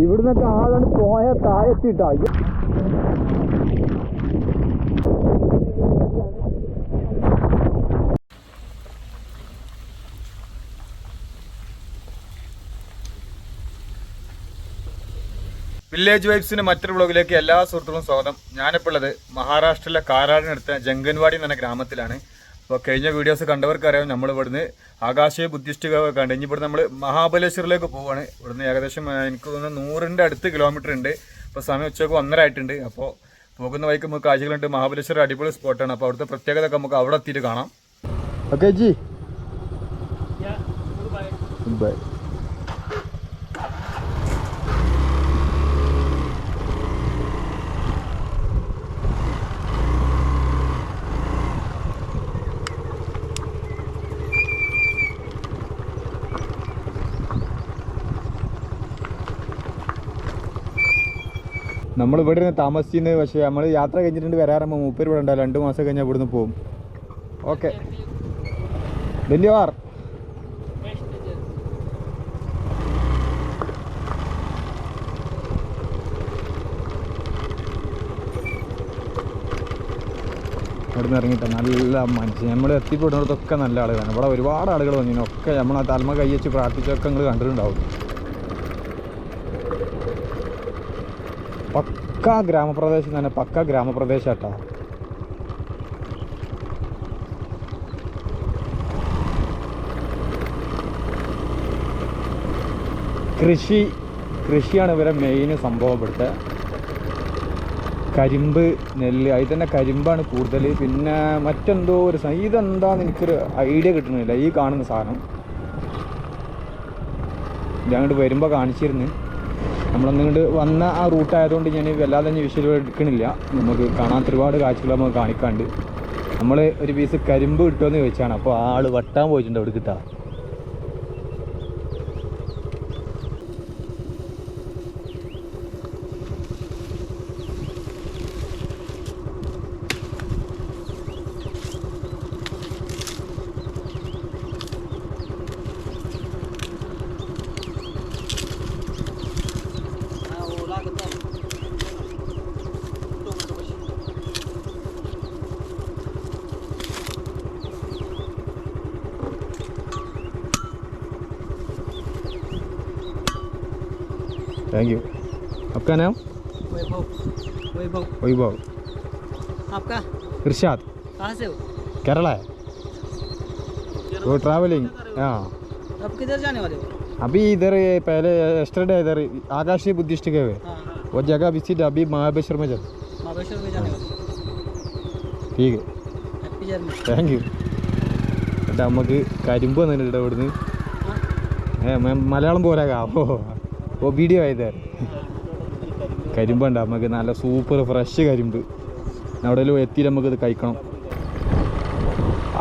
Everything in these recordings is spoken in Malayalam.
ഇവിടുന്നൊക്കെ ആളാണ് പോയ താഴെത്തിട്ടാ വില്ലേജ് വൈബ്സിന്റെ മറ്റൊരു ബ്ലോഗിലേക്ക് എല്ലാ സുഹൃത്തുക്കളും സ്വാഗതം. ഞാനിപ്പോൾ ഉള്ളത് മഹാരാഷ്ട്രയിലെ കാരാടിനടുത്ത ജംഗൻവാടി എന്ന ഗ്രാമത്തിലാണ്. അപ്പോൾ കഴിഞ്ഞ വീഡിയോസ് കണ്ടവർക്ക് അറിയാം നമ്മൾ ഇവിടുന്ന് ആകാശീയ ബുദ്ധിസ്റ്റ് കണ്ട്. ഇനി ഇവിടെ നമ്മൾ മഹാബലേശ്വറിലേക്ക് പോവുകയാണ് ഇവിടുന്ന് ഏകദേശം എനിക്ക് തോന്നുന്നു നൂറിന്റെ അടുത്ത് കിലോമീറ്റർ ഉണ്ട്. ഇപ്പോൾ സമയം ഉച്ചയ്ക്ക് ഒന്നര ആയിട്ടുണ്ട്. അപ്പോൾ പോകുന്ന വഴിക്ക് നമുക്ക് കാഴ്ചകളുണ്ട്. മഹാബലേശ്വരം അടിപൊളി സ്പോട്ടാണ് അപ്പോൾ അവിടുത്തെ പ്രത്യേകത ഒക്കെ നമുക്ക് അവിടെ എത്തിയിട്ട് കാണാം. ഓക്കെ ജി ബൈ നമ്മൾ ഇവിടെ നിന്ന് താമസിക്കുന്നത് പക്ഷേ നമ്മൾ യാത്ര കഴിഞ്ഞിട്ടുണ്ട് വരാറുമ്പോൾ മൂപ്പര് ഇവിടെ ഉണ്ടാവും. രണ്ട് മാസം കഴിഞ്ഞാൽ ഇവിടുന്ന് പോകും ഓക്കെ. ധന്യവാർ ഇവിടുന്ന് ഇറങ്ങിയിട്ട് നല്ല മനുഷ്യൻ നമ്മൾ എത്തിപ്പെടുന്നിടത്തൊക്കെ നല്ല ആളുകളാണ്. ഇവിടെ ഒരുപാട് ആളുകൾ വന്നിരുന്നു. ഒക്കെ നമ്മൾ ആ തലമ കൈ വെച്ച് പ്രാർത്ഥിച്ചൊക്കെ നിങ്ങൾ കണ്ടിട്ടുണ്ടാവും. പക്ക ഗ്രാമപ്രദേശം തന്നെ പക്ക ഗ്രാമപ്രദേശം കൃഷി കൃഷിയാണ് ഇവരെ മെയിൻ സംഭവം ഇവിടുത്തെ കരിമ്പ് നെല്ല് അതിൽ തന്നെ കരിമ്പാണ് കൂടുതൽ. പിന്നെ മറ്റെന്തോ ഒരു ഇതെന്താന്ന് എനിക്കൊരു ഐഡിയ കിട്ടുന്നില്ല ഈ കാണുന്ന സാധനം. ഞാൻ അങ്ങോട്ട് വരുമ്പോൾ കാണിച്ചിരുന്നു. നമ്മളൊന്നുകൊണ്ട് വന്ന ആ റൂട്ടായതുകൊണ്ട് ഞാൻ വല്ലാതെ ഞാൻ വിഷ്വൽ എടുക്കണില്ല. നമുക്ക് കാണാൻ ഒരുപാട് കാഴ്ചകൾ നമുക്ക് കാണിക്കാണ്ട്. നമ്മൾ ഒരു പീസ് കരിമ്പ് കിട്ടുമെന്ന് ചോദിച്ചാണ്. അപ്പോൾ ആൾ വെട്ടാൻ പോയിട്ടുണ്ട് അവിടെ കിട്ടാ आपका नाम वैभव वैभव वैभव आपका इरशाद कहाँ से हो केरला है वो ट्रैवलिंग हाँ अब किधर जाने वाले हो अभी इधर ये पहले यस्टरडे इधर आकाशीय बुद्धिस्ट गए हुए हाँ हाँ वो जगह विजिट अभी महाबलेश्वर में जब महाबलेश्वर में जाने वाले ठीक है हैप्पी जर्नी താങ്ക് യു എന്നിട്ട് നമുക്ക് കരിമ്പ് വന്നിട്ടുണ്ട് ഇവിടുന്ന് ഏ മ- മലയാളം പോരാകാ ഓ ഓ വീഡിയോ ആയത് കരിമ്പുണ്ട്. നമുക്ക് നല്ല സൂപ്പർ ഫ്രഷ് കരിമ്പ്. അവിടെ എത്തി നമുക്കിത് കഴിക്കണം.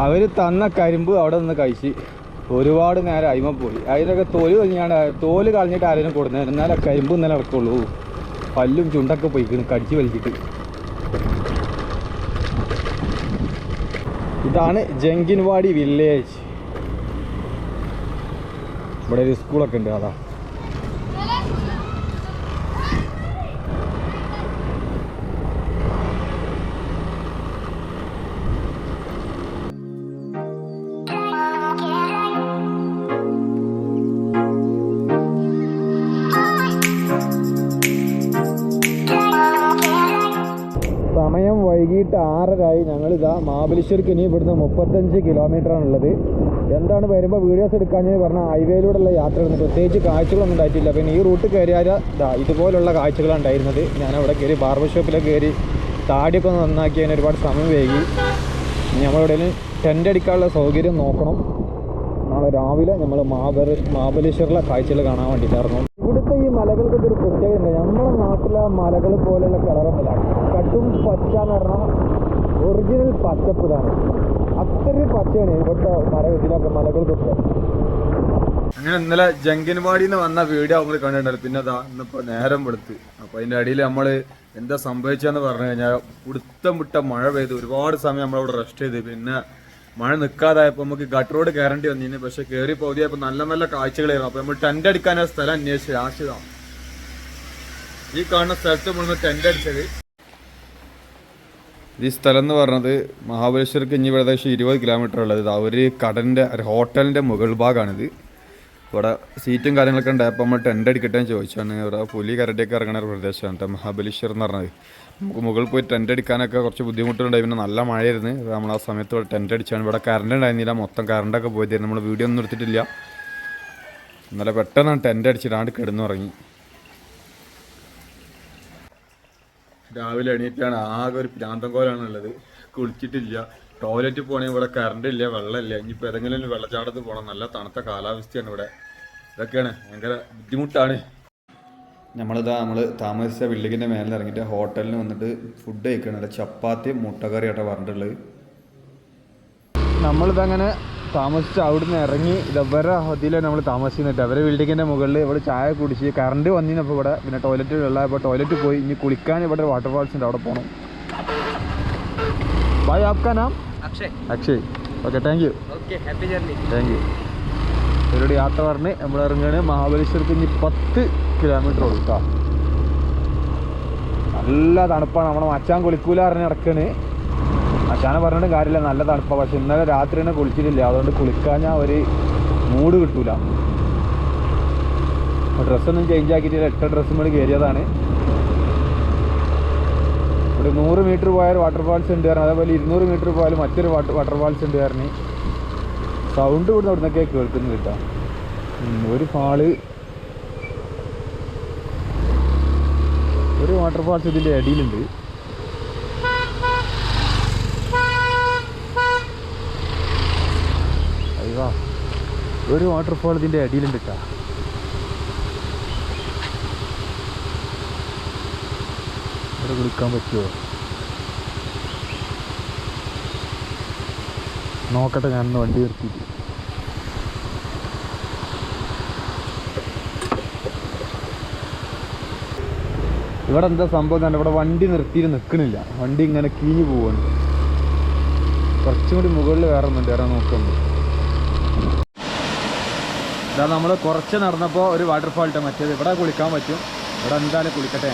അവർ തന്ന കരിമ്പ് അവിടെ നിന്ന് കഴിച്ച് ഒരുപാട് നേരം അയിമ പോയി. അതിലൊക്കെ തോൽ കളഞ്ഞാണ് തോൽ കളഞ്ഞിട്ട് ആരെങ്കിലും കൊടുക്കുന്നത് എന്നാലേ കരിമ്പ് ഇന്നലെ ഇറക്കുള്ളൂ പല്ലും ചുണ്ടൊക്കെ പോയിക്കണ് കടിച്ച് വലിച്ചിട്ട്. ഇതാണ് ജങ്കിൻവാടി വില്ലേജ്. ഇവിടെ ഒരു സ്കൂളൊക്കെ ഉണ്ട് അതാ. ഞങ്ങളിതാ മാബലിശ്വർക്ക് ഇനി ഇവിടുന്ന് മുപ്പത്തഞ്ച് കിലോമീറ്റർ ആണുള്ളത് എന്താണ് വരുമ്പോൾ വീഡിയോസ് എടുക്കാൻ പറഞ്ഞാൽ ഹൈവേയിലൂടെയുള്ള യാത്രയാണ് പ്രത്യേകിച്ച് കാഴ്ചകളൊന്നും ഉണ്ടായിട്ടില്ല. പിന്നെ ഈ റൂട്ട് കയറിയാൽ ഇതാ ഇതുപോലുള്ള കാഴ്ചകളാണ് ഉണ്ടായിരുന്നത്. ഞാൻ അവിടെ കയറി ബാർബർ ഷോപ്പിലൊക്കെ കയറി താടിയൊക്കെ ഒന്ന് നന്നാക്കി അതിന് ഒരുപാട് സമയം വൈകി. ഇനി നമ്മളിവിടെ ടെന്റ് അടിക്കാനുള്ള സൗകര്യം നോക്കണം. നാളെ രാവിലെ നമ്മൾ മാബല മാബലേശ്വറിലെ കാഴ്ചകൾ കാണാൻ വേണ്ടിയിട്ടായിരുന്നു. ഇവിടുത്തെ ഈ മലകൾക്ക് ഒരു പ്രത്യേകത നമ്മുടെ നാട്ടിലെ മലകൾ പോലെയുള്ള കളറൊന്നുമില്ല. കട്ടും പച്ച എന്ന് പറഞ്ഞാൽ ഒറിജിനൽ പച്ചപ്പ് ഇതാണ്. അത്ര പച്ചയാണ് ഇവിടുത്തെ മല ഇതിലൊക്കെ മലകൾക്കൊക്കെ അങ്ങനെ ഇന്നലെ ജംഗൻവാടിയിൽ വന്ന വീഡിയോ നമ്മൾ കണ്ടിട്ടുണ്ടായിരുന്നു പിന്നെ അതാ ഇന്നിപ്പോൾ നേരം വെളുത്ത്. അപ്പോൾ അതിന്റെ അടിയിൽ നമ്മൾ എന്താ സംഭവിച്ചതെന്ന് പറഞ്ഞു കഴിഞ്ഞാൽ ഉടുത്ത മുട്ട മഴ പെയ്തു ഒരുപാട് സമയം നമ്മളവിടെ റെസ്റ്റ് ചെയ്ത്. പിന്നെ മഴ നിൽക്കാതായപ്പോൾ നമുക്ക് ഗട്ട് റോഡ് കയറേണ്ടി വന്നിരുന്നു. പക്ഷെ കയറി പോയപ്പോൾ നല്ല നല്ല കാഴ്ചകളായിരുന്നു. അപ്പോൾ നമ്മൾ ടെന്റ് അടിക്കാൻ സ്ഥലം അന്വേഷിച്ചത്. ആശിതാണ് ഈ കാണുന്ന സ്ഥലത്ത് നമ്മൾ ടെന്റ് അടിച്ചത്. ഈ സ്ഥലം എന്ന് പറഞ്ഞത് മഹാബലേശ്വർക്ക് ഇനി ഇവിടെ ഏകദേശം ഇരുപത് കിലോമീറ്റർ ഉള്ളത്. ഒരു കടലിന്റെ ഒരു ഹോട്ടലിന്റെ മുകൾ ഭാഗമാണിത് ഇവിടെ സീറ്റും കാര്യങ്ങളൊക്കെ ഉണ്ടായപ്പോൾ നമ്മൾ ടെന്റ് അടിക്കട്ടെ എന്ന് ചോദിച്ചാണ്. ഇവിടെ പുലി കരടിയൊക്കെ ഇറങ്ങുന്ന ഒരു പ്രദേശമാണ്. കേട്ടോ മഹാബലേശ്വർ എന്ന് പറഞ്ഞത്. നമുക്ക് മുകളിൽ പോയി ടെന്റ് അടിക്കാനൊക്കെ കുറച്ച് ബുദ്ധിമുട്ടുണ്ടായി പിന്നെ നല്ല മഴയായിരുന്നു. നമ്മൾ ആ സമയത്ത് ഇവിടെ ടെന്റ് അടിച്ചാണ്. ഇവിടെ കറണ്ട് ഉണ്ടായിരുന്നില്ല. മൊത്തം കറണ്ടൊക്കെ പോയിരുന്നു നമ്മൾ വീഡിയോ ഒന്നും എടുത്തിട്ടില്ല. ഇന്നലെ പെട്ടെന്നാണ് ടെന്റ് അടിച്ചിട്ടാണ്ട് കിടന്നുറങ്ങി. രാവിലെ എണീറ്റാണ് ആകെ ഒരു പ്രാന്തം കോലാണ് ഉള്ളത്. കുളിച്ചിട്ടില്ല. ടോയ്ലറ്റ് പോകണമെങ്കിൽ ഇവിടെ കറണ്ട് ഇല്ല വെള്ളമില്ല. ഇനിയിപ്പോൾ ഏതെങ്കിലും വെള്ളച്ചാട്ടത്തിൽ പോകണം നല്ല തണുത്ത കാലാവസ്ഥയാണ് ഇവിടെ. ഇതൊക്കെയാണ്. ഭയങ്കര ബുദ്ധിമുട്ടാണ്. നമ്മളിതാ നമ്മൾ താമസിച്ച ബിൽഡിങ്ങിന്റെ മേലെ ഇറങ്ങിയിട്ട് ഹോട്ടലിൽ വന്നിട്ട് ഫുഡ് കഴിക്കണം അല്ല ചപ്പാത്തി മുട്ടക്കറി ആട്ടോ പറഞ്ഞിട്ടുള്ളത്. നമ്മളിതങ്ങനെ താമസിച്ച് അവിടുന്ന് ഇറങ്ങി ഇതവരെ ഹതിയിലാണ് നമ്മൾ താമസിക്കുന്നുണ്ട് അവരെ ബിൽഡിങ്ങിന്റെ മുകളിൽ ഇവിടെ ചായ കുടിച്ച് കറണ്ട് വന്നിരുന്നപ്പോൾ ഇവിടെ പിന്നെ ടോയ്ലറ്റ് വെള്ളം ടോയ്ലറ്റ് പോയി ഇനി കുളിക്കാൻ ഇവിടെ വാട്ടർ ഫാൾസ് ഉണ്ട് അവിടെ പോകണം ബൈ ആപ്കാ നാം? Akshay. Okay thank you happy journey thank you ഇവരുടെ യാത്ര പറഞ്ഞ് നമ്മൾ ഇറങ്ങുകയാണ് മഹാബലേശ്വരത്ത് ഇനി പത്ത് കിലോമീറ്റർ ഉള്ളൂ നല്ല തണുപ്പാണ്. നമ്മുടെ മച്ചാൻ കുളിക്കൂല പറഞ്ഞ് നടക്കണേ. മച്ചാനെ പറഞ്ഞിട്ടും കാര്യമില്ല. നല്ല തണുപ്പാണ് പക്ഷെ ഇന്നലെ രാത്രി തന്നെ കുളിച്ചിട്ടില്ല. അതുകൊണ്ട് കുളിക്കാൻ ഞാൻ ഒരു മൂഡ് കിട്ടൂല. ഡ്രസ്സൊന്നും ചേഞ്ച് ആക്കിയിട്ടില്ല. എട്ട് ഡ്രസ്സും കൂടി കയറിയതാണ്. ഒരു നൂറ് മീറ്റർ പോയാൽ വാട്ടർഫാൾസ് ഉണ്ട് കാരണം അതേപോലെ ഇരുന്നൂറ് മീറ്റർ പോയാൽ മറ്റൊരു വാട്ടർ വാട്ടർഫാൾസ് ഉണ്ട് കാരണം സൗണ്ട് ഇവിടുന്ന് അവിടുന്നൊക്കെ കേൾക്കുന്നു കേട്ടോ. ഒരു ഫാൾ ഒരു വാട്ടർഫാൾസ് ഇതിന്റെ അടിയിലുണ്ട്. അയ്യോ ഒരു വാട്ടർഫോൾ ഇതിന്റെ അടിയിലുണ്ട് കേട്ടോ ഇവിടെ കുളിക്കാൻ പറ്റുമോ നോക്കട്ടെ ഞാൻ ഒന്ന് വണ്ടി നിർത്തിയിട്ട്. ഇവിടെ എന്താ സംഭവം കണ്ടോ ഇവിടെ വണ്ടി നിർത്തിയിട്ട് നിൽക്കണില്ല വണ്ടി ഇങ്ങനെ കീഞ്ഞു പോവുന്നുണ്ട് കുറച്ചും കൂടി മുകളിൽ വേറെ ഒന്നുണ്ട് വേറെ നോക്കുന്നുണ്ട്. ഇതാ നമ്മൾ കുറച്ച് നടന്നപ്പോൾ ഒരു വാട്ടർഫാൾട്ട് മറ്റേത് ഇവിടെ കുളിക്കാൻ പറ്റും. ഇവിടെ എന്തായാലും കുളിക്കട്ടെ.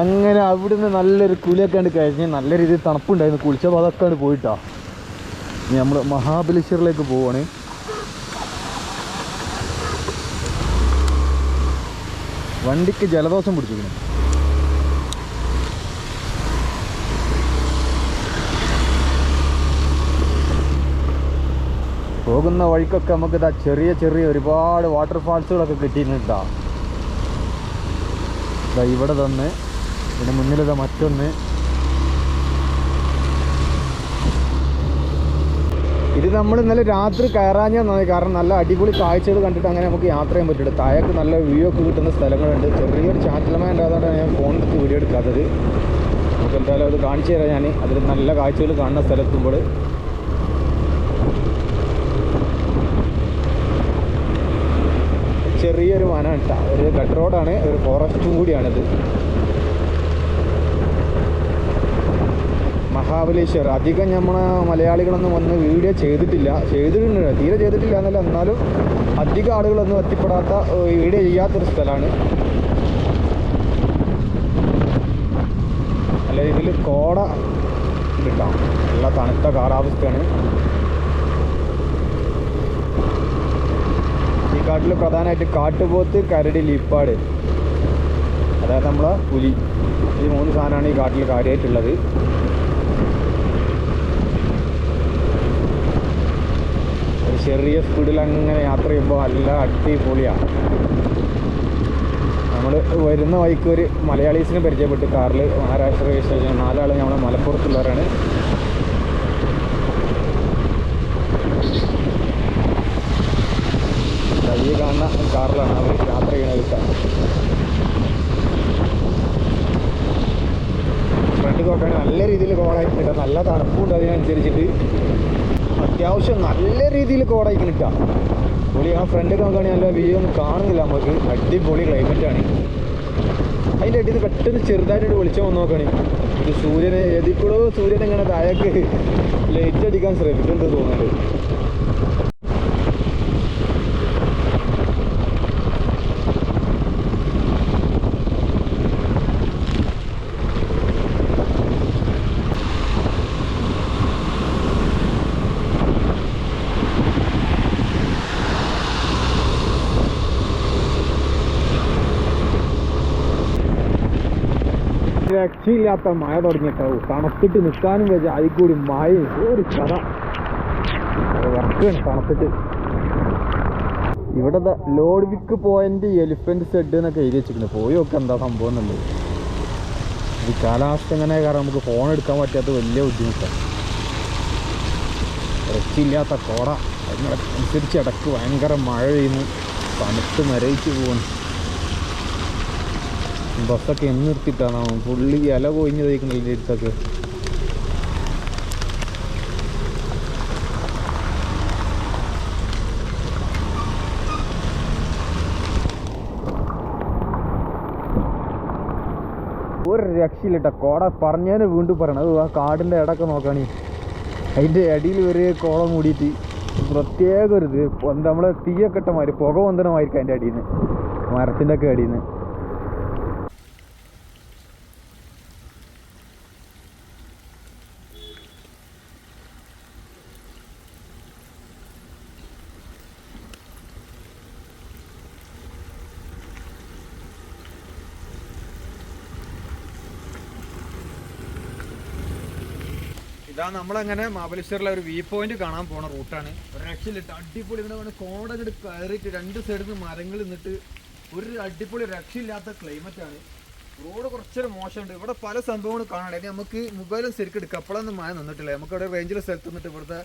അങ്ങനെ അവിടുന്ന് നല്ലൊരു കുളിയൊക്കെ ഉണ്ട് കഴിഞ്ഞ് നല്ല രീതിയിൽ തണുപ്പുണ്ടായിരുന്നു. കുളിച്ചപ്പോൾ അതൊക്കെ ആണ് പോയിട്ടാ. ഇനി നമ്മൾ മഹാബലേശ്വറിലേക്ക് പോവാണ്. വണ്ടിക്ക് ജലദോഷം പിടിച്ചിരിക്കുന്നു. പോകുന്ന വഴിക്കൊക്കെ നമുക്ക് ഇതാ ചെറിയ ചെറിയ ഒരുപാട് വാട്ടർഫാൾസുകളൊക്കെ കിട്ടിയിട്ടുണ്ടാ ഇവിടെ തന്നെ പിന്നെ മുന്നിലിതാ മറ്റൊന്ന്. ഇത് നമ്മൾ ഇന്നലെ രാത്രി കയറാഞ്ഞാൽ നന്നായി കാരണം നല്ല അടിപൊളി കാഴ്ചകൾ കണ്ടിട്ട് അങ്ങനെ നമുക്ക് യാത്ര ചെയ്യാൻ പറ്റുള്ളൂ താഴേക്ക് നല്ല വ്യൂ ഒക്കെ കിട്ടുന്ന സ്ഥലങ്ങളുണ്ട്. ചെറിയൊരു ചാറ്റലമ ഉണ്ടായതുകൊണ്ടാണ് ഞാൻ ഫോണിലെടുത്ത് വീഡിയോ എടുക്കാത്തത്. നമുക്ക് എന്തായാലും അത് കാണിച്ചു തരാം ഞാൻ അതിൽ നല്ല കാഴ്ചകൾ കാണുന്ന സ്ഥലത്തുമ്പോൾ. ചെറിയൊരു വനം ഇട്ട ഒരു കട്ട് റോഡാണ്. ഒരു ഫോറസ്റ്റും കൂടിയാണിത്. മഹാബലേശ്വർ. അധികം നമ്മളെ മലയാളികളൊന്നും വന്ന് വീഡിയോ ചെയ്തിട്ടില്ല. ചെയ്തിട്ടുണ്ട്. തീരെ ചെയ്തിട്ടില്ല എന്നല്ല. എന്നാലും അധികം ആളുകളൊന്നും എത്തിപ്പെടാത്ത വീഡിയോ ചെയ്യാത്തൊരു സ്ഥലമാണ്. അല്ല ഇതിൽ കോട കിട്ടാം നല്ല തണുത്ത കാലാവസ്ഥയാണ്. ഈ കാട്ടിൽ പ്രധാനമായിട്ട് കാട്ടുപോത്ത് കരടി ലിപ്പാട്. അതായത് നമ്മളെ പുലി. ഈ മൂന്ന് സാധനമാണ് ഈ കാട്ടിൽ കാര്യമായിട്ടുള്ളത്. ചെറിയ സ്പീഡിൽ അങ്ങനെ യാത്ര ചെയ്യുമ്പോൾ നല്ല അടിപൊളിയാണ്. നമ്മൾ വരുന്ന വഴിക്ക് ഒരു മലയാളീസിനെ പരിചയപ്പെട്ടു. കാറിൽ മഹാരാഷ്ട്ര രജിസ്ട്രേഷൻ നാലാൾ നമ്മളെ മലപ്പുറത്തുള്ളവരാണ്. വലിയ കാണുന്ന കാറിലാണ് അവർ യാത്ര ചെയ്യണത് ഫ്രണ്ട് നോക്കുകയാണെങ്കിൽ നല്ല രീതിയിൽ കോളായിട്ടുണ്ട് നല്ല തണുപ്പുണ്ട് അതിനനുസരിച്ചിട്ട്. അത്യാവശ്യം നല്ല രീതിയിൽ കോടായിക്ക് നിൽക്കാം പൊളി ആ ഫ്രണ്ട് നോക്കുകയാണെങ്കിൽ നല്ല വ്യൂ ഒന്നും കാണുന്നില്ല നമുക്ക്. അടിപൊളി ക്ലൈമറ്റ് ആണ്. അതിന്റെ അടിയിൽ പെട്ടെന്ന് ചെറുതായിട്ട് വെളിച്ചം വന്ന് നോക്കണേ. ഒരു സൂര്യനെ ഏതിക്കൂടോ സൂര്യൻ ഇങ്ങനെ താഴേക്ക് ലൈറ്റ് അടിക്കാൻ ശ്രമിക്കുന്നുണ്ട് തോന്നുന്നുണ്ട്. രക്ഷയില്ലാത്ത മഴ തുടങ്ങിയിട്ടു തണുത്തിട്ട് നിൽക്കാനും വെച്ച അതിൽ കൂടി മഴ ഒരു കഥ വർക്കാണ് തണുത്തിട്ട്. ഇവിടെ load weak point elephant said എന്നൊക്കെ എഴുതി വെച്ചിട്ടുണ്ട്. പോയി ഒക്കെ എന്താ സംഭവം എന്നുള്ളത്. ഈ കാലാവസ്ഥ എങ്ങനെ കാരണം നമുക്ക് ഫോൺ എടുക്കാൻ പറ്റാത്ത വലിയ ബുദ്ധിമുട്ടാണ് രക്ഷയില്ലാത്ത കോട. അതിനനുസരിച്ച് ഇടയ്ക്ക് ഭയങ്കര മഴ പെയ്യുന്നു. തണുത്ത് മരയിച്ച് പോകുന്നു ബസ്സൊക്കെ എന്ന് നിർത്തിയിട്ടാണ് പുള്ളി ഇല കൊഴിഞ്ഞ് തയ്ക്കണല്ലേ ഇരുത്തൊക്കെ ഒരു രക്ഷയില്ലട്ട. കോട പറഞ്ഞതിന് വീണ്ടും പറയണം. അത് ആ കാടിന്റെ ഇടയ്ക്ക് നോക്കുകയാണെ അതിന്റെ അടിയിൽ ഒരു കോളം കൂടിയിട്ട് പ്രത്യേക ഒരു ഇത്. നമ്മളെ തീയൊക്കെ ഇട്ട മാതിരി പുക വന്തനമായിരിക്കും അതിന്റെ അടിയിൽ നിന്ന് മരത്തിന്റെ ഒക്കെ അടിയിൽ നിന്ന് ഇതാ നമ്മളങ്ങനെ മാബലേശ്വറിലെ ഒരു വ്യൂ പോയിന്റ് കാണാൻ പോണ റൂട്ടാണ് ഒരു രക്ഷയിലിട്ട് അടിപൊളി ഇവിടെ വേണം കോട ഇങ്ങോട്ട് കയറിയിട്ട് രണ്ട് സൈഡിൽ നിന്ന് മരങ്ങൾ നിന്നിട്ട് ഒരു അടിപൊളി രക്ഷയില്ലാത്ത ക്ലൈമറ്റ് ആണ്. റോഡ് കുറച്ചൊരു മോശമുണ്ട്. ഇവിടെ പല സംഭവങ്ങളും ഇനി നമുക്ക് മൊബൈലും ശരിക്കും എടുക്കുക അപ്പോഴൊന്നും മഴ നിന്നിട്ടില്ല. നമുക്ക് അവിടെ റേഞ്ചിലെ സ്ഥലത്ത് നിന്നിട്ട് ഇവിടുത്തെ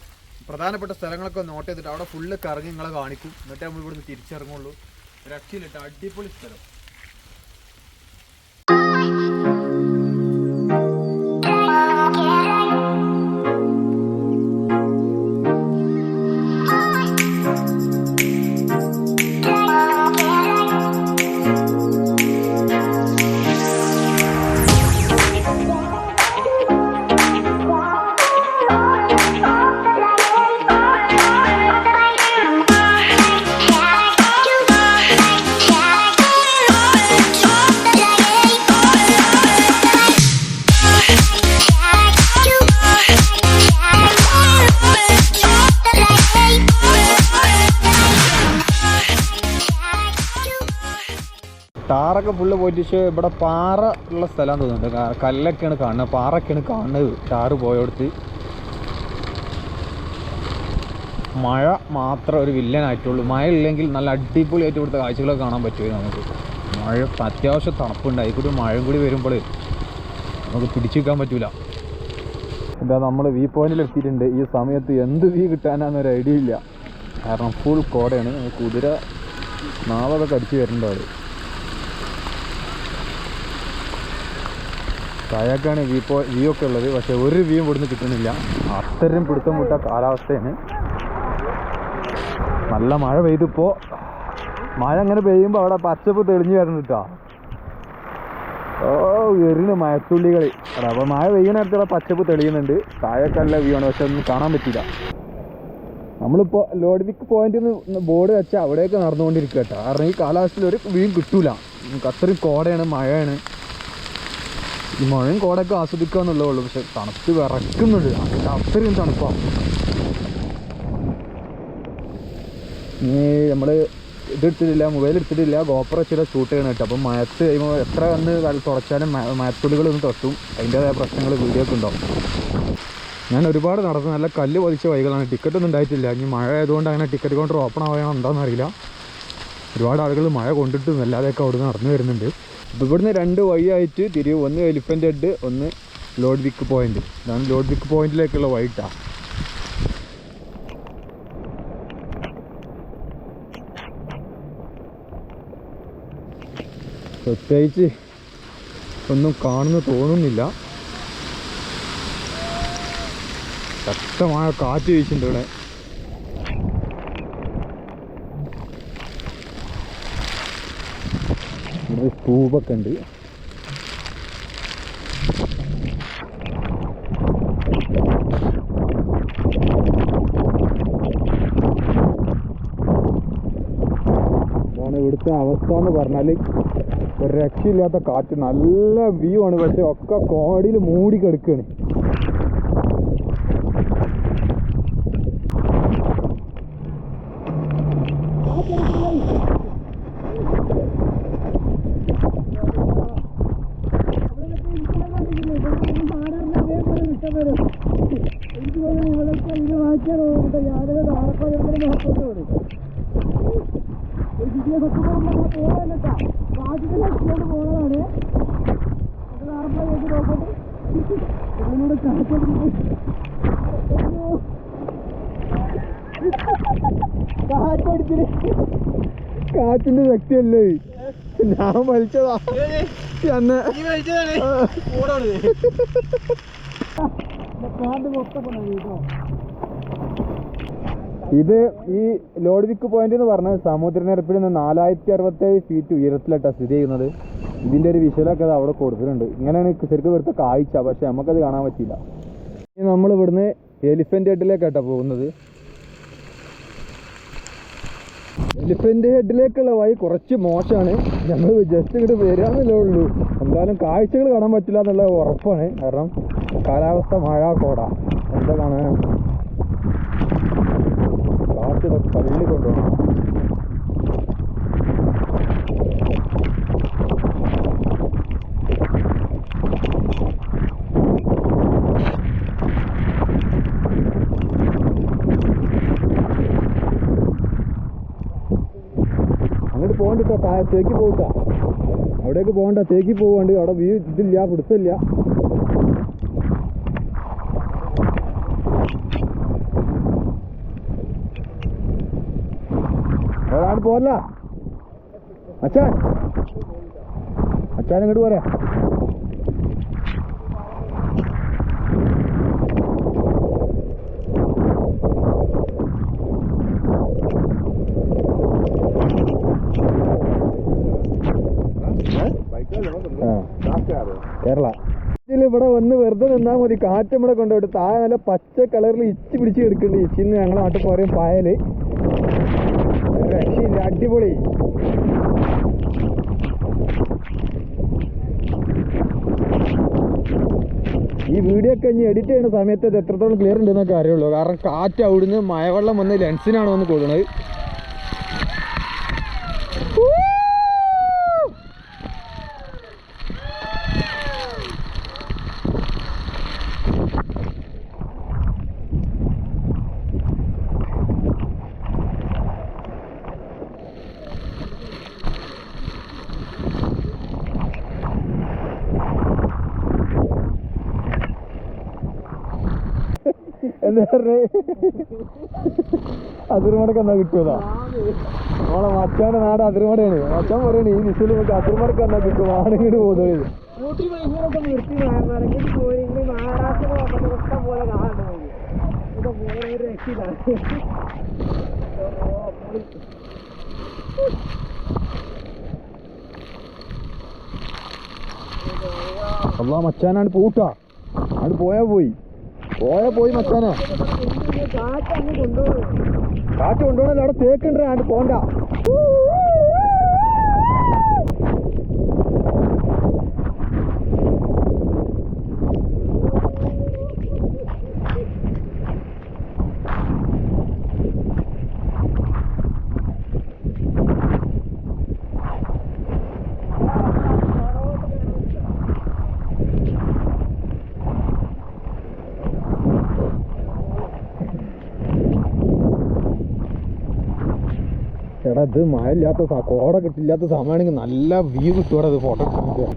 പ്രധാനപ്പെട്ട സ്ഥലങ്ങളൊക്കെ നോട്ട് ചെയ്തിട്ട് അവിടെ ഫുള്ള് കറങ്ങി നിങ്ങളെ കാണിക്കും. എന്നിട്ട് നമ്മൾ ഇവിടുന്ന് തിരിച്ചിറങ്ങുള്ളൂ. രക്ഷയിലിട്ട് അടിപൊളി സ്ഥലം. ടാറൊക്കെ ഫുള്ള് പോയിട്ട് ഇവിടെ പാറ ഉള്ള സ്ഥലം തോന്നുന്നുണ്ട്. കല്ലൊക്കെയാണ് കാണുന്നത്. പാറൊക്കെയാണ് കാണുന്നത്. ടാറ് പോയടുത്ത്. മഴ മാത്രം ഒരു വില്ലനായിട്ടുള്ളൂ മഴ ഇല്ലെങ്കിൽ നല്ല അടിപൊളി ആയിട്ട് ഇവിടുത്തെ കാഴ്ചകളൊക്കെ കാണാൻ പറ്റുമോ നമുക്ക്? മഴ അത്യാവശ്യം തണുപ്പുണ്ട് അതിൽ മഴയും കൂടി വരുമ്പോൾ നമുക്ക് പിടിച്ചു നിൽക്കാൻ പറ്റൂല. എന്താ നമ്മൾ വി പോയിന്റിൽ എത്തിയിട്ടുണ്ട്. ഈ സമയത്ത് എന്ത് വി കിട്ടാനാണെന്നൊരു ഐഡിയ ഇല്ല. കാരണം ഫുൾ കോടയാണ്. കുതിര നാളെ കടിച്ചു വരുന്നുണ്ട് അവിടെ കായാക്കാണ് വ്യൂ പോ വ്യൂ ഒക്കെ ഉള്ളത്. പക്ഷെ ഒരു വ്യൂ ഇവിടുന്ന് കിട്ടുന്നില്ല. അത്രയും പിടുത്തം വിട്ട കാലാവസ്ഥയാണ്. നല്ല മഴ പെയ്തിപ്പോ മഴ അങ്ങനെ പെയ്യുമ്പോൾ അവിടെ പച്ചപ്പ് തെളിഞ്ഞു വരുന്നുട്ടാ ഓ എറിന് മഴത്തുള്ളികൾ. അപ്പൊ മഴ പെയ്യുന്ന അവിടെ പച്ചപ്പ് തെളിയുന്നുണ്ട്. കായക്കാലിലെ വ്യൂ ആണ്. പക്ഷെ ഒന്നും കാണാൻ പറ്റില്ല. നമ്മളിപ്പോൾ ലോഡിവിക്ക് പോയിന്റ് ബോർഡ് വെച്ചാൽ അവിടെയൊക്കെ നടന്നുകൊണ്ടിരിക്കുക കാരണം ഈ കാലാവസ്ഥയിൽ ഒരു വ്യൂ കിട്ടൂല. നമുക്ക് അത്രയും കോടയാണ് മഴയാണ്. ഈ മഴയും കോടൊക്കെ ആസ്വദിക്കുക എന്നുള്ളതേ ഉള്ളൂ. പക്ഷെ തണുപ്പ് വിറക്കുന്നുണ്ട് അത്രയും തണുപ്പാണ് ഇനി നമ്മൾ ഇതെടുത്തിട്ടില്ല മൊബൈൽ എടുത്തിട്ടില്ല. ഗോപ്പർ വെച്ചിട്ട് ഷൂട്ട് ചെയ്യണം കേട്ടോ. അപ്പം മഴത്ത് കഴിയുമ്പോൾ എത്ര വന്ന് തുടച്ചാലും മ- മഴത്തുള്ളികളൊന്നും തട്ടും അതിന്റേതായ പ്രശ്നങ്ങൾ വീഡിയോ ഒക്കെ ഉണ്ടാവും. ഞാൻ ഒരുപാട് നടന്നു നല്ല കല്ല് പതിച്ച വൈകളാണ് ടിക്കറ്റ് ഒന്നും ഉണ്ടായിട്ടില്ല. ഇനി മഴ ആയതുകൊണ്ട് അങ്ങനെ ടിക്കറ്റ് കൗണ്ടർ ഓപ്പൺ ആവാനോ എന്താണെന്ന് അറിയില്ല. ഒരുപാട് ആളുകൾ മഴ കൊണ്ടിട്ട് അല്ലാതെയൊക്കെ അവിടെ നിന്ന് നടന്നു വരുന്നുണ്ട്. അപ്പോൾ ഇവിടുന്ന് രണ്ട് വഴിയായിട്ട് തിരിവ് ഒന്ന് എലിഫന്റ് ഹെഡ് ഒന്ന് ലോഡ് വിക്ക് പോയിന്റ് ഇതാണ് ലോഡ് വിക്ക് പോയിന്റിലേക്കുള്ള വഴിട്ടാണ് പ്രത്യേകിച്ച് ഒന്നും കാണുന്നു തോന്നുന്നില്ല. ശക്തമായ കാറ്റ് വീശുന്നുണ്ട് ഇവിടെ. ഇവിടെ ട്യൂബൊക്കെ ഉണ്ട്. ഇവിടുത്തെ അവസ്ഥ എന്ന് പറഞ്ഞാൽ ഒരു രക്ഷയില്ലാത്ത കാറ്റ്. നല്ല വ്യൂ ആണ്. പക്ഷെ ഒക്കെ കോടിയിൽ മൂടി കിടക്കുകയാണ് ശക്തിയല്ലേ ഞാൻ വലിച്ചതാ അന്ന്. ഇത് ഈ ലോഡ് വിക്ക് പോയിന്റ് എന്ന് പറഞ്ഞത് സമുദ്രനിരപ്പിൽ നിന്ന് നാലായിരത്തി അറുപത്തേഴ് ഫീറ്റ് ഉയരത്തിലായിട്ടാണ് സ്ഥിതി ചെയ്യുന്നത്. ഇതിന്റെ ഒരു വിശലൊക്കെ അത് അവിടെ കൊടുത്തിട്ടുണ്ട്. ഇങ്ങനെയാണ് ശരിക്കും ഇവിടുത്തെ കാഴ്ച പക്ഷെ നമുക്കത് കാണാൻ പറ്റിയില്ല. ഇനി നമ്മൾ ഇവിടുന്ന് എലിഫന്റ് ഹെഡിലേക്കാട്ടാ പോകുന്നത്. എലിഫന്റ് ഹെഡിലേക്കുള്ള വഴി കുറച്ച് മോശമാണ്. നമ്മൾ ജസ്റ്റ് ഇങ്ങോട്ട് വരാമെന്നല്ലേ ഉള്ളൂ. എന്തായാലും കാഴ്ചകൾ കാണാൻ പറ്റില്ല എന്നുള്ളത് ഉറപ്പാണ്. കാരണം കാലാവസ്ഥ മഴ കോട. എന്താ കാണാൻ കാറ്റ് തള്ളി കൊണ്ടുപോകണം അങ്ങോട്ട് പോകണ്ടിട്ടോ താഴെ തേക്ക് പോവുക. അവിടേക്ക് പോകണ്ട തേക്കി പോവാണ്ട് അവിടെ വ്യൂ ഇതില്ല പിടുത്തില്ല പോരല്ല. അച്ഛൻ അച്ഛൻ ഇങ്ങോട്ട് പോരാ. കേരള. ഇവിടെ വന്ന് വെറുതെ നിന്നാൽ മതി. കാറ്റ് നമ്മളെ കൊണ്ടുപോയിട്ട് താഴെ നല്ല പച്ച കളറിൽ ഇച്ചി പിടിച്ച് എടുക്കുന്നുണ്ട് ഇച്ചിന്ന് ഞങ്ങളെ നാട്ടിൽ പറയും പായൽ രക്ഷയില്ല. അടിപൊളി. ഈ വീഡിയോ ഒക്കെ ഇനി എഡിറ്റ് ചെയ്യുന്ന സമയത്ത് ഇത് എത്രത്തോളം ക്ലിയർ ഉണ്ടെന്നൊക്കെ അറിയുള്ളൂ. കാരണം കാറ്റ് അവിടുന്ന് മഴവെള്ളം വന്ന് ലെൻസിനാണ് വന്ന് കൊടുക്കുന്നത് എന്താ പറഞ്ഞേ അതിർമടക്ക് എന്നാ കിട്ടുമോ നമ്മളെ മച്ചാന്റെ നാട് അതിർമടയാണ്. മച്ചാൻ പറയണേ ഈ വിഷയിൽ നമുക്ക് അതിർമടക്ക് എന്നാ കിട്ടും? ആണെങ്കിലും പോകുന്നത് അള്ളാ മച്ചാനാണ് പൂട്ടാ അത് പോയാ പോയി. പോയാ പോയി മച്ചാനെ. കാറ്റ് കൊണ്ടുപോകണല്ലോ അവിടെ തേക്കുണ്ടേ പോണ്ട. അത് മഴ ഇല്ലാത്ത കോട കിട്ടില്ലാത്ത സമയമാണെങ്കിൽ നല്ല വ്യൂ കിട്ടുവാടെ അത് ഫോട്ടോ എടുക്കുക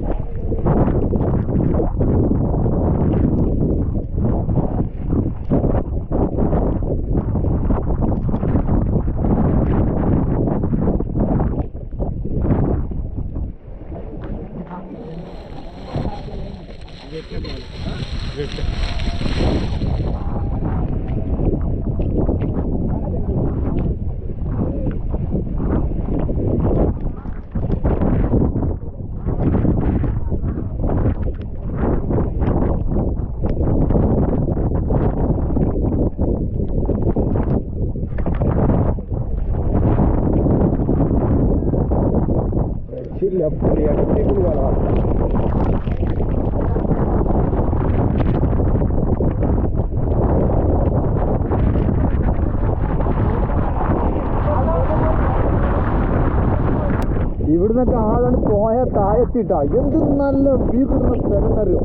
താഴെത്തിട്ടാ എന്ത് നല്ല കിട്ടുന്ന സ്ഥലം അറിയോ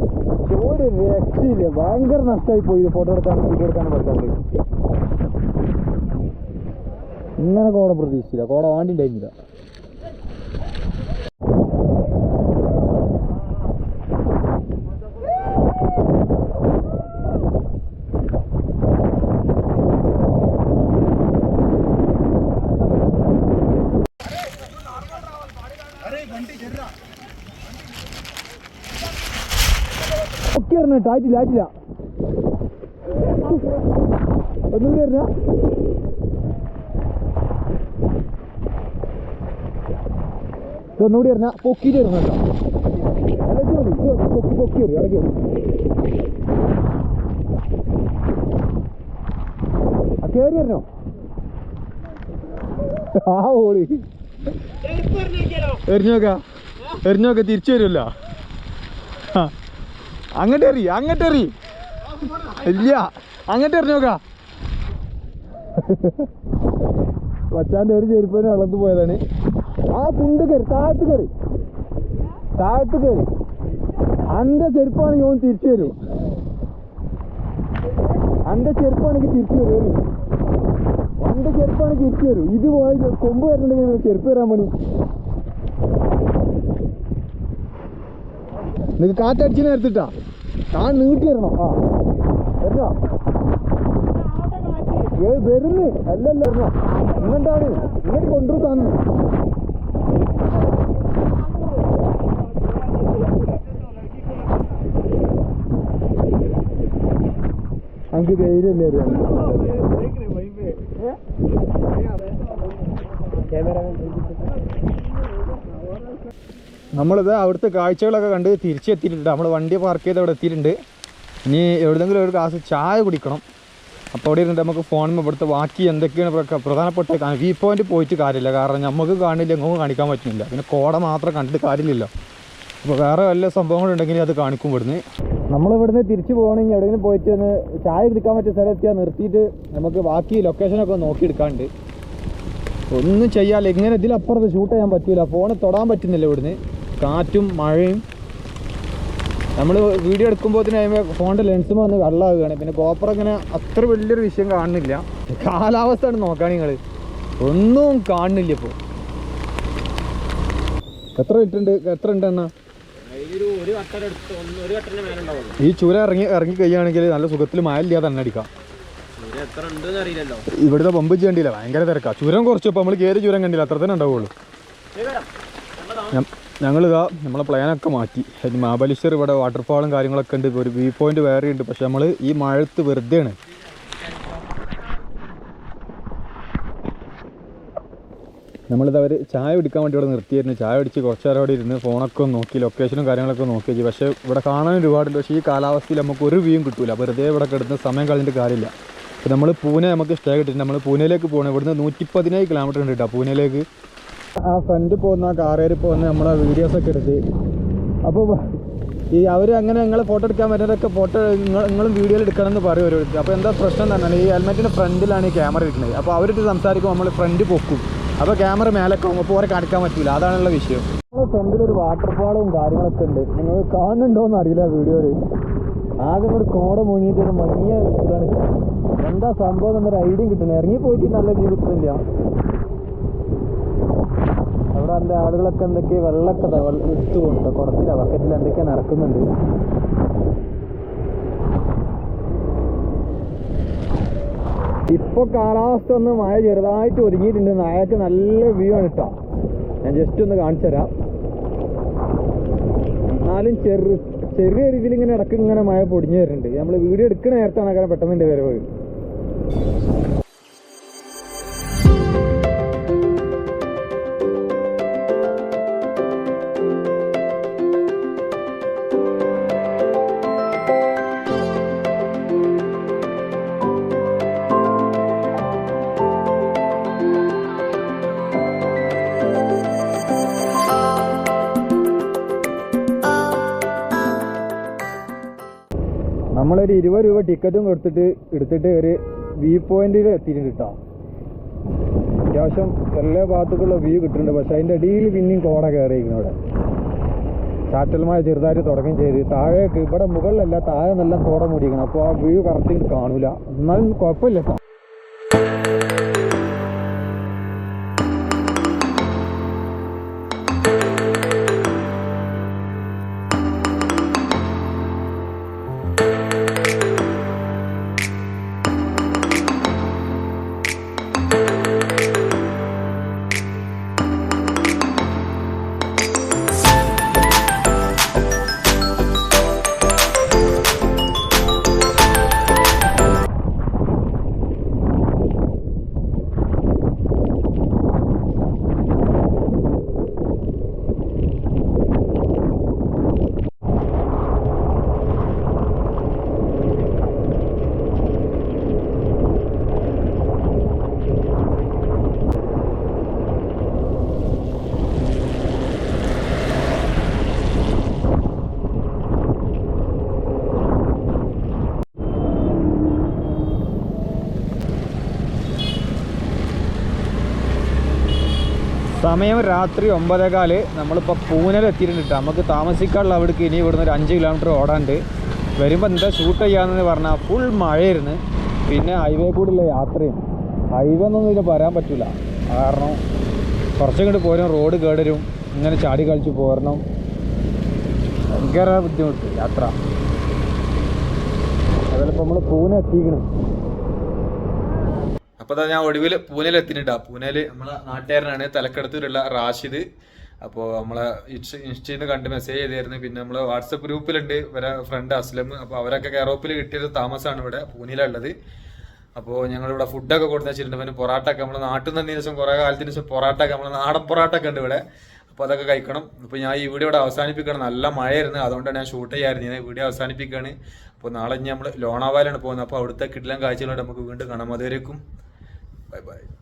ഒരു രക്ഷയില്ല. ഭയങ്കര നഷ്ടമായി പോയി. ഫോട്ടോ എടുക്കാനും വീഡിയോ എടുക്കാനും പറ്റാണ്ട്. ഇങ്ങനെ കോട പ്രതീക്ഷിച്ചില്ല. കോട വാണ്ടി ഉണ്ടായിരുന്നില്ല ഇറങ്ങട്ടെ ആയിട്ടില്ല. ആയിട്ടില്ല ഒന്നുകൂടി ഇറങ്ങ ഒന്നുകൂടി വരുന്ന പൊക്കിയിട്ട് മതി. പൊക്കി പൊക്കി വരും. ആ കയറി വരണോ? ആ ഓളി. എറിഞ്ഞോക്ക എറിഞ്ഞോക്ക തിരിച്ചു വരുമല്ല അങ്ങോട്ട് എറി അങ്ങോട്ട് എറി ഇല്ല അങ്ങോട്ട് എറിഞ്ഞോക്ക വച്ചാന്റെ ഒരു ചെരുപ്പിന് വെള്ളത്ത് പോയതാണ്. ആ കുണ്ട് കയറി താഴത്ത് കയറി. താഴത്ത് കയറി. അന്റെ ചെരുപ്പാണെങ്കിൽ ഓൻ തിരിച്ചു തരൂ. അന്റെ ചെരുപ്പാണെങ്കിൽ തിരിച്ചു തരൂ. അന്റെ ചെരുപ്പാണെങ്കിൽ തിരിച്ചു തരൂ. ഇത് പോയി കൊമ്പ് വരണ്ടെങ്കിൽ ചെരുപ്പ് വരാൻ പണി. നിനക്ക് കാറ്റടിച്ച് നേരത്തിട്ടാ താൻ നീട്ടി തരണോ ആ. വരണോ ഏ വരുന്ന്. അല്ലല്ല വരണോ ഇങ്ങോട്ടാണ്. ഇങ്ങോട്ട് കൊണ്ടുവരും താന്ന് എനിക്ക് ധൈര്യമല്ലേ നമ്മളിത് അവിടുത്തെ കാഴ്ചകളൊക്കെ കണ്ട് തിരിച്ചെത്തിയിട്ടുണ്ട്. നമ്മൾ വണ്ടി പാർക്ക് ചെയ്ത് അവിടെ എത്തിയിട്ടുണ്ട്. ഇനി എവിടെയെങ്കിലും ഒരു ഗ്ലാസ് ചായ കുടിക്കണം. അപ്പോൾ അവിടെ ഇരുന്നിട്ട് നമുക്ക് ഫോണിൽ ഇവിടുത്തെ ബാക്കി എന്തൊക്കെയാണ് പ്ര- പ്രധാനപ്പെട്ട വ്യൂ പോയിന്റ് പോയിട്ട് കാര്യമില്ല. കാരണം നമുക്ക് കാണില്ല എങ്ങും കാണിക്കാൻ പറ്റുന്നില്ല. പിന്നെ കോട മാത്രം കണ്ടിട്ട് കാര്യമില്ലല്ലോ. അപ്പോൾ വേറെ വല്ല സംഭവങ്ങളുണ്ടെങ്കിൽ അത് കാണിക്കും ഇവിടുന്ന്. നമ്മളിവിടുന്ന് തിരിച്ചു പോകണമെങ്കിൽ എവിടെയെങ്കിലും പോയിട്ട് ഒന്ന് ചായ കുടിക്കാൻ പറ്റിയ സ്ഥലം എത്തിയാൽ നിർത്തിയിട്ട് നമുക്ക് ബാക്കി ലൊക്കേഷനൊക്കെ നോക്കിയെടുക്കാണ്ട്. ഒന്നും ചെയ്യാല്ല. ഇങ്ങനെ ഇതിലപ്പുറത്ത് ഷൂട്ട് ചെയ്യാൻ പറ്റൂല. ഫോണ് തൊടാൻ പറ്റുന്നില്ല ഇവിടുന്ന്. കാറ്റും മഴയും. നമ്മൾ വീഡിയോ എടുക്കുമ്പോൾ തന്നെ ഫോണിന്റെ ലെൻസും വന്ന് വെള്ളമാകുകയാണ് പിന്നെ ഗോപ്പർ അങ്ങനെ അത്ര വലിയൊരു വിഷയം കാണുന്നില്ല. കാലാവസ്ഥ ആണ് നോക്കാൻ നിങ്ങൾ ഒന്നും കാണുന്നില്ല ഇപ്പോൾ എത്ര ഇട്ടുണ്ട് എത്ര ഉണ്ട് എന്നാ ഈ ചൂര ഇറങ്ങി ഇറങ്ങി കഴിയുകയാണെങ്കിൽ നല്ല സുഖത്തിൽ മഴ ഇല്ലാതെ എണ്ണ അടിക്കാം. ഇവിടുത്തെ പമ്പ് ചെയ്യണ്ടില്ല ഭയങ്കര തിരക്കാ. ചുരം കുറച്ച് നമ്മൾ കയറി ചുരം കണ്ടില്ല? അത്ര തന്നെ ഉണ്ടാവുള്ളൂ. ഞങ്ങളിതാ. നമ്മളെ പ്ലാനൊക്കെ മാറ്റി. മഹാബലേശ്വർ ഇവിടെ വാട്ടർഫാളും കാര്യങ്ങളൊക്കെ ഉണ്ട്. ഒരു വ്യൂ പോയിന്റ് വേറെ ഉണ്ട്. പക്ഷെ നമ്മൾ ഈ മഴത്ത് വെറുതെയാണ്. നമ്മളിത് അവർ ചായ എടുക്കാൻ വേണ്ടി ഇവിടെ നിർത്തിയായിരുന്നു. ചായ അടിച്ച് കുറച്ച് നേരം അവിടെ ഇരുന്ന് ഫോണൊക്കെ നോക്കി ലൊക്കേഷനും കാര്യങ്ങളൊക്കെ നോക്കി. പക്ഷേ ഇവിടെ കാണാൻ ഒരുപാടുണ്ട് പക്ഷേ ഈ കാലാവസ്ഥയിൽ നമുക്ക് ഒരു വ്യൂയും കിട്ടൂല. വെറുതെ ഇവിടെ കിടന്ന് സമയം കളഞ്ഞിട്ട് കാര്യമില്ല. അപ്പോൾ നമ്മൾ പൂനെ നമുക്ക് സ്റ്റേ കിട്ടിയിട്ട് നമ്മൾ പൂനെയിലേക്ക് പോകണം ഇവിടുന്ന് നൂറ്റി പതിനേഴ് കിലോമീറ്റർ ഉണ്ട് കേട്ടോ പൂനെയിലേക്ക്. ആ ഫ്രണ്ട് പോകുന്ന കാറേരി പോകുന്ന നമ്മളെ വീഡിയോസൊക്കെ എടുത്ത്. അപ്പോൾ ഈ അവർ അങ്ങനെ നിങ്ങൾ ഫോട്ടോ എടുക്കാൻ പറ്റുന്നതൊക്കെ ഫോട്ടോ നിങ്ങൾ നിങ്ങളും വീഡിയോയിൽ എടുക്കണം എന്ന് പറയും ഓരോരുത്തർ. അപ്പോൾ എന്താ പ്രശ്നം എന്ന് പറഞ്ഞാൽ ഈ ഹെൽമെറ്റിന്റെ ഫ്രണ്ടിലാണ് ഈ ക്യാമറ ഇരിക്കുന്നത്. അപ്പോൾ അവരിട്ട് സംസാരിക്കുമ്പോൾ നമ്മൾ ഫ്രണ്ട് പൊക്കും. അപ്പോൾ ക്യാമറ മേലെ പോകും അപ്പോൾ ഓരെ കാണിക്കാൻ പറ്റില്ല അതാണുള്ള വിഷയം. നമ്മുടെ ഒരു വാട്ടർഫാളും കാര്യങ്ങളൊക്കെ ഉണ്ട്. നിങ്ങൾ കാണുന്നുണ്ടോ എന്ന് അറിയില്ല വീഡിയോയിൽ ആകെ ഒരു കോട മുങ്ങിയിട്ട് ഒരു മങ്ങിയ ഇതിലാണ് എന്താ സംഭവം എന്നൊരു ഐഡിയ കിട്ടുന്നത് ഇറങ്ങി പോയിട്ട് നല്ല വ്യൂ കിട്ടുന്നില്ല അവിടെ എന്റെ ആളുകളൊക്കെ എന്തൊക്കെ വെള്ളമൊക്കെ എടുത്തു പോകുന്നുണ്ട് കുടത്തില ബക്കറ്റിൽ എന്തൊക്കെ നടക്കുന്നുണ്ട് ഇപ്പൊ കാലാവസ്ഥ ഒന്ന് മഴ ചെറുതായിട്ട് ഒതുങ്ങിയിട്ടുണ്ട്. നായക്ക് നല്ല വ്യൂ ആണ് ഇട്ടോ ഞാൻ ജസ്റ്റ് ഒന്ന് കാണിച്ചു തരാം എന്നാലും ചെറു ചെറിയ രീതിയിൽ ഇങ്ങനെ ഇടയ്ക്ക് ഇങ്ങനെ മഴ പൊടിഞ്ഞു വരുന്നുണ്ട്. നമ്മൾ വീഡിയോ എടുക്കുന്ന നേരത്താണ് അങ്ങനെ പെട്ടെന്ന് എന്റെ വരവ് നമ്മളൊരു ഇരുപത് രൂപ ടിക്കറ്റും കൊടുത്തിട്ട് എടുത്തിട്ട് ഒരു വ്യൂ പോയിന്റിൽ എത്തിയിട്ടുണ്ട് കേട്ടോ അത്യാവശ്യം എല്ലാ ഭാഗത്തേക്കുള്ള വ്യൂ കിട്ടുന്നുണ്ട്. പക്ഷെ അതിന്റെ അടിയിൽ പിന്നെയും കോട കയറിയിരിക്കുന്നു ഇവിടെ ചാറ്റൽമായ ചെറുതായിട്ട് തുടങ്ങുകയും ചെയ്ത്. താഴേക്ക് ഇവിടെ മുകളിലല്ല താഴെ നല്ല കോട മൂടിയിരിക്കണം അപ്പോൾ ആ വ്യൂ കറക്റ്റ് കാണൂല. എന്നാലും കുഴപ്പമില്ല കേട്ടോ സമയം രാത്രി ഒമ്പതേകാൽ. നമ്മളിപ്പോൾ പൂനെയിൽ എത്തിയിട്ടുണ്ട് ട്ടോ. നമുക്ക് താമസിക്കാനുള്ള അവിടേക്ക് ഇനി ഇവിടുന്ന് ഒരു അഞ്ച് കിലോമീറ്റർ ഓടാണ്ട് വരുമ്പോൾ എന്താ ഷൂട്ട് ചെയ്യാമെന്ന് പറഞ്ഞാൽ ഫുൾ മഴയായിരുന്നു. പിന്നെ ഹൈവേ കൂടിയുള്ള യാത്രയും. ഹൈവേ ഒന്നും ഇതിന് വരാൻ പറ്റില്ല കാരണം കുറച്ചിങ്ങോട്ട് പോരും റോഡ് കേടരും ഇങ്ങനെ ചാടി കളിച്ച് പോരണം. ഭയങ്കര ബുദ്ധിമുട്ട് യാത്ര. അതിലിപ്പോൾ നമ്മൾ പൂനെ എത്തിക്കണം അപ്പൊ ദാ ഞാൻ ഒടുവിൽ പൂനെയിൽ എത്തിയിട്ടാ പൂനെയിൽ നമ്മളെ നാട്ടുകാരനാണ് തലക്കടത്തൂരുള്ള റാഷിദ്. അപ്പോൾ നമ്മളെ ഇൻസ്റ്റയിൽ നിന്ന് കണ്ട് മെസ്സേജ് ചെയ്തായിരുന്നു. പിന്നെ നമ്മളെ വാട്സപ്പ് ഗ്രൂപ്പിലുണ്ട്. ഇവരെ ഫ്രണ്ട് അസ്ലം. അപ്പോൾ അവരൊക്കെ കെയറോപ്പിൽ കിട്ടിയൊരു താമസമാണ് ഇവിടെ പൂനെയിലുള്ളത്. അപ്പോൾ ഞങ്ങളിവിടെ ഫുഡൊക്കെ കൊടുത്തു വെച്ചിട്ടുണ്ട്. പിന്നെ പൊറാട്ട ഒക്കെ നമ്മുടെ നാട്ടിൽ നിന്ന് തന്നെ ദിവസം കുറേ കാലത്തിന് ശേഷം പൊറാട്ട ഒക്കെ നമ്മളെ നാടൻ പൊറാട്ട ഒക്കെ ഉണ്ട് ഇവിടെ. അപ്പോൾ അതൊക്കെ കഴിക്കണം. അപ്പോൾ ഞാൻ ഈ വീഡിയോ ഇവിടെ അവസാനിപ്പിക്കണം നല്ല മഴയായിരുന്നു. അതുകൊണ്ടാണ് ഞാൻ ഷൂട്ട് ചെയ്യാറുണ്ട് ഞാൻ വീഡിയോ അവസാനിപ്പിക്കുകയാണ്. അപ്പോൾ നാളെ ഇനി നമ്മൾ ലോണാവാലാണ് പോകുന്നത്. അപ്പോൾ അവിടുത്തെ കിട്ടിലും കാഴ്ചകളോട് നമുക്ക് വീണ്ടും കാണാം. അതുവരേക്കും ബൈ ബൈ